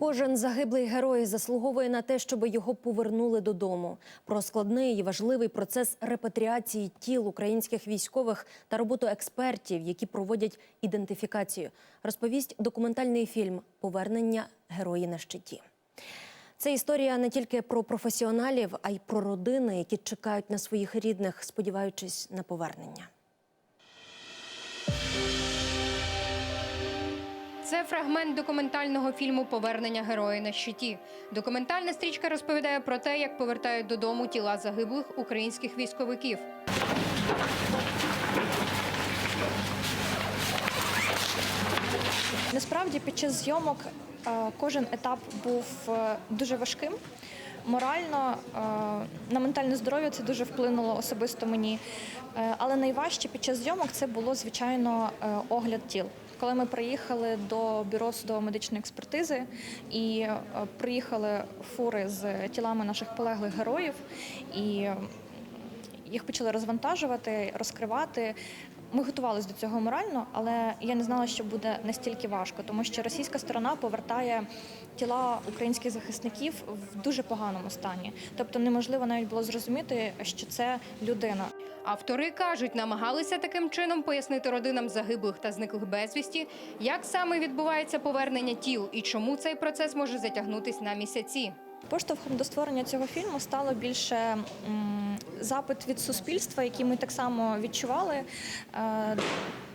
Кожен загиблий герой заслуговує на те, щоб його повернули додому. Про складний і важливий процес репатріації тіл українських військових та роботу експертів, які проводять ідентифікацію, розповість документальний фільм Повернення герої на щиті. Це історія не тільки про професіоналів, а й про родини, які чекають на своїх рідних, сподіваючись на повернення. Це фрагмент документального фільму Повернення герої на щиті. Документальна стрічка розповідає про те, як повертають додому тіла загиблих українських військовиків. Насправді під час зйомок е, кожен етап був е, дуже важким. Морально е, на ментальне здоров'я це дуже вплинуло особисто мені. Але найважче під час зйомок це було звичайно огляд тіл. Коли ми приїхали до бюро судово-медичної експертизи і е, приїхали фури з тілами наших полеглих героїв, і їх почали розвантажувати, розкривати. Ми готувалися до цього морально, але я не знала, що буде настільки важко, тому що російська сторона повертає тіла українських захисників в дуже поганому стані. Тобто неможливо навіть було зрозуміти, що це людина. Автори кажуть, намагалися таким чином пояснити родинам загиблих та зниклих безвісті, як саме відбувається повернення тіл і чому цей процес може затягнутись на місяці. Поштовхом до створення цього фільму стало більше м, запит від суспільства, який ми так само відчували. Е,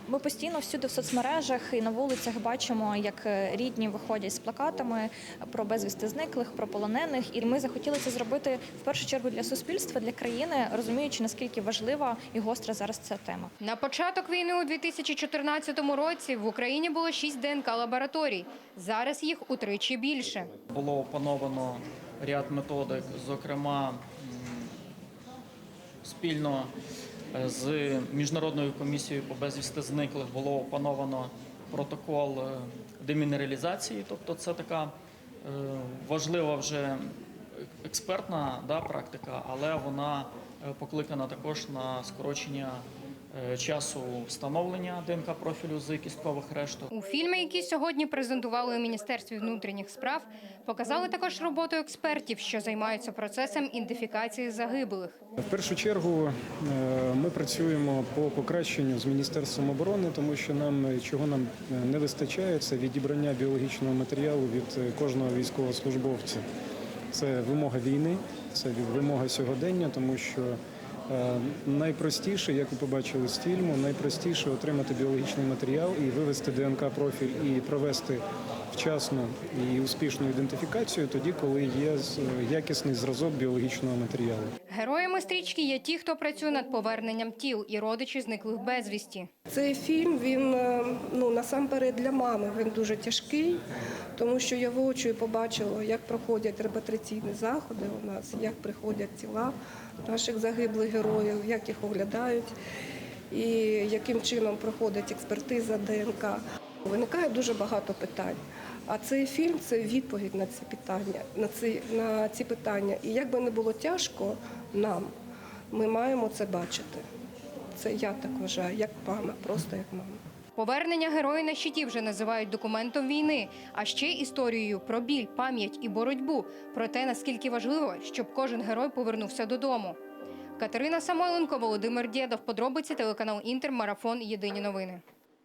Ми постійно всюди в соцмережах і на вулицях бачимо, як е, рідні виходять з плакатами про безвісти зниклих, про полонених. І ми захотіли це зробити в першу чергу для суспільства, для країни, розуміючи наскільки важлива і гостра зараз ця тема. На початок війни у 2014 році в Україні було шість ДНК лабораторій. Зараз їх утричі більше. Було опановано ряд методик, зокрема спільно е, з міжнародною комісією по безвісти зниклих було опановано протокол е, демінералізації. Тобто це така е, важлива вже експертна да, практика, але вона покликана також на скорочення часу встановлення ДНК профілю з кісткових решток. У фільмі, який сьогодні презентували у Міністерстві внутрішніх справ, показали також роботу експертів, що займаються процесом ідентифікації загиблих. В першу чергу е, ми працюємо по покращенню з міністерством оборони, тому що нам е, чого нам е, не вистачає, це відібрання біологічного матеріалу від е, кожного військовослужбовця. Це вимога війни, це вимога сьогодення, тому що е, найпростіше, як ви побачили з фільму, найпростіше отримати біологічний матеріал і вивести ДНК профіль і провести вчасну і успішну ідентифікацію тоді, коли є якісний зразок біологічного матеріалу. Героями стрічки є ті, хто працює над поверненням тіл і родичі зниклих безвісті. Цей фільм він е, ну насамперед для мами він дуже тяжкий, тому що я воочию побачила, як проходять репатриційні заходи у нас, як приходять тіла наших загиблих героїв, як їх оглядають, і яким чином проходить експертиза ДНК. Виникає дуже багато питань. А цей фільм це відповідь на ці питання, на ці, на ці питання. І як би не було тяжко нам, ми маємо це бачити. Це я так вважаю, як мама, просто як мама. Повернення герої на щиті вже називають документом війни, а ще історією про біль, пам'ять і боротьбу, про те, наскільки важливо, щоб кожен герой повернувся додому. Катерина Самойленко, Володимир Дєдов. Подробиці телеканал Інтер. Марафон. Єдині новини.